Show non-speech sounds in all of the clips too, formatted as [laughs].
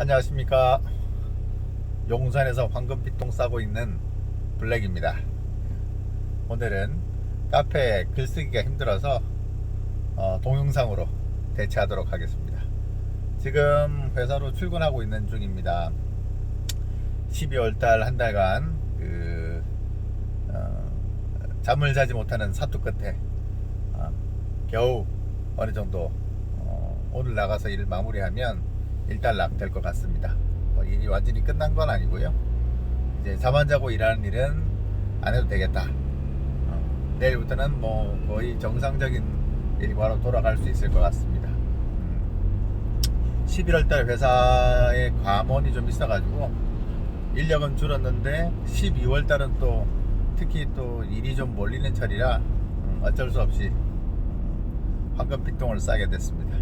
안녕하십니까. 용산에서 황금피똥 싸고 있는 블랙입니다. 오늘은 카페에 글 쓰기가 힘들어서 어, 동영상으로 대체하도록 하겠습니다. 지금 회사로 출근하고 있는 중입니다. 12월달 한 달간 그 어, 잠을 자지 못하는 사투 끝에 어, 겨우 어느 정도 어, 오늘 나가서 일 마무리하면 일단락 될 것 같습니다. 뭐 일이 완전히 끝난 건 아니고요. 이제 잠안 자고 일하는 일은 안 해도 되겠다. 어, 내일부터는 뭐 거의 정상적인 일과로 돌아갈 수 있을 것 같습니다. 음, 11월달 회사에 과문이 좀 있어가지고 인력은 줄었는데 12월달은 또 특히 또 일이 좀 몰리는 철이라 음, 어쩔 수 없이 황금 pit동을 싸게 됐습니다.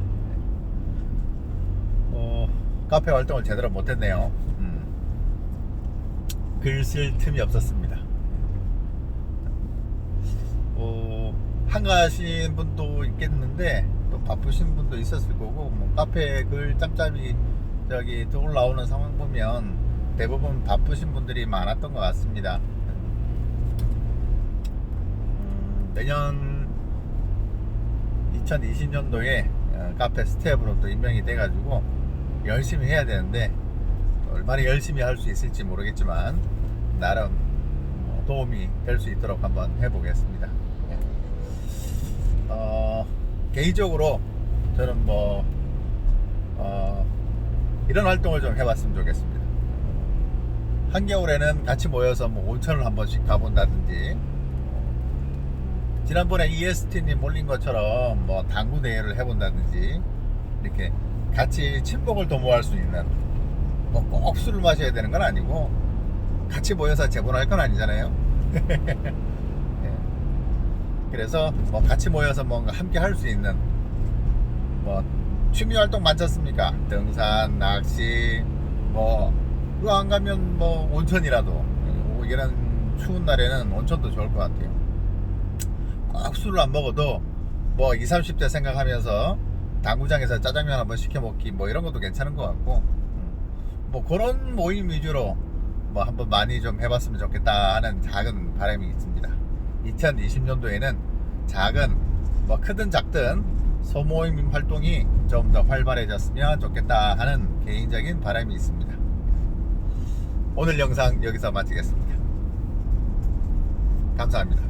어, 카페 활동을 제대로 못했네요. 음. 글쓸 틈이 없었습니다. 어, 한가하신 분도 있겠는데 또 바쁘신 분도 있었을 거고 뭐 카페 글 짬짬이 저기 또 올라오는 상황 보면 대부분 바쁘신 분들이 많았던 것 같습니다. 음, 내년 2020년도에 어, 카페 스텝으로 또 임명이 돼가지고 열심히 해야 되는데 얼마나 열심히 할 수 있을지 모르겠지만 나름 어, 도움이 될 수 있도록 한번 해보겠습니다. 예. 어, 개인적으로 저는 뭐 어, 이런 활동을 좀 해봤으면 좋겠습니다. 한겨울에는 같이 모여서 뭐 온천을 한 번씩 가본다든지 지난번에 EST님 몰린 것처럼 뭐 당구 대회를 해본다든지 이렇게 같이 친목을 도모할 수 있는 뭐꼭 술을 마셔야 되는 건 아니고 같이 모여서 재본할 건 아니잖아요. [laughs] 예. 그래서 뭐 같이 모여서 뭔가 함께 할 수 있는 뭐 취미 활동 많지 않습니까? 등산, 낚시, 뭐 그거 안 가면 뭐 온천이라도 뭐 이런 추운 날에는 온천도 좋을 것 같아요. 꼭 술을 안 먹어도 뭐 20, 30대 생각하면서 당구장에서 짜장면 한번 시켜 먹기 뭐 이런 것도 괜찮은 것 같고 음, 뭐 그런 모임 위주로 뭐 한번 많이 좀 해봤으면 좋겠다 하는 작은 바람이 있습니다. 2020년도에는 작은 뭐 크든 작든 소모임 활동이 좀 더 활발해졌으면 좋겠다 하는 개인적인 바람이 있습니다. 오늘 영상 여기서 마치겠습니다. 감사합니다.